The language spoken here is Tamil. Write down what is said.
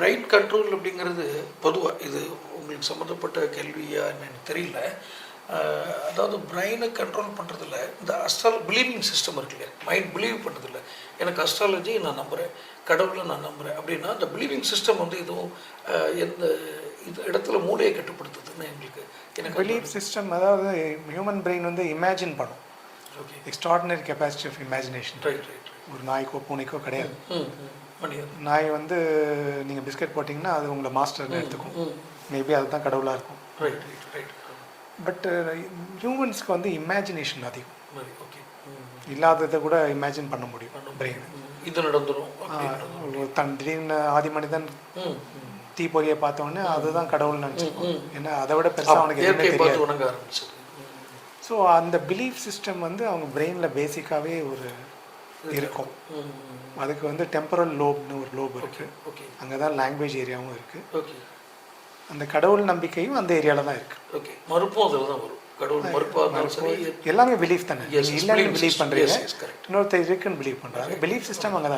பிரைன் கண்ட்ரோல் அப்படிங்கிறது பொதுவாக இது உங்களுக்கு சம்மந்தப்பட்ட கேள்வியா எனக்கு தெரியல. அதாவது பிரெயினை கண்ட்ரோல் பண்ணுறதுல இந்த அஸ்ட்ரால் பிலீவிங் சிஸ்டம் இருக்கு இல்லையா? மைண்ட் பிலீவ் பண்ணுறதில்ல எனக்கு அஸ்ட்ராலஜி நான் நம்புகிறேன் கடவுளை நான் நம்புகிறேன் அப்படின்னா அந்த பிலீவிங் சிஸ்டம் வந்து எதுவும் எந்த இது இடத்துல மூளையை கட்டுப்படுத்துதுன்னு எங்களுக்கு எனக்கு பிலீஃப் சிஸ்டம் அதாவது ஹியூமன் பிரெயின் வந்து இமேஜின் பண்ணும். Okay extraordinary capacity of imagination right right ஒரு நாய்க்கோ பூனைக்கோ கிடையாது. நாய் வந்து நீங்கள் பிஸ்கட் போட்டிங்கன்னா அது உங்களை மாஸ்டர்னு எடுத்துக்கும். மேபி அதுதான் கடவுளாக இருக்கும். ரைட் ரைட் ரைட் பட் ஹியூமன்ஸ்க்கு வந்து இமேஜினேஷன் அதிகம். இல்லாததை கூட இமேஜின் பண்ண முடியும். பிரெயின். இது அப்படின்னு தன் திடீர்னு ஆதி மனிதன் ம் தீப்பொறியை பார்த்த உடனே அதுதான் கடவுள் நினச்சிருக்கோம். ஏன்னா அதை விட பெருசாக அவனுக்கு எதுவுமே தெரியாது. ஸோ அந்த பிலீஃப் சிஸ்டம் வந்து அவங்க பிரெயினில் பேசிக்காகவே ஒரு இருக்கும். அதுக்கு வந்து டெம்பரல் லோப்னு ஒரு லோப் இருக்குது அங்கே தான் லாங்குவேஜ் ஏரியாவும் இருக்குது ஓகே அந்த கடவுள் நம்பிக்கையும் அந்த ஏரியாவில் தான் இருக்குது ஓகே மறுப்பும் அதில் தான் வரும். கடவுள் மறுப்பாக எல்லாமே பிலீஃப் தானே? இல்லைன்னு பிலீவ். பண்ணுறீங்க. இன்னொருத்தர் இருக்குன்னு பிலீவ் பண்ணுறாங்க பிலீஃப் சிஸ்டம் அங்கே தான்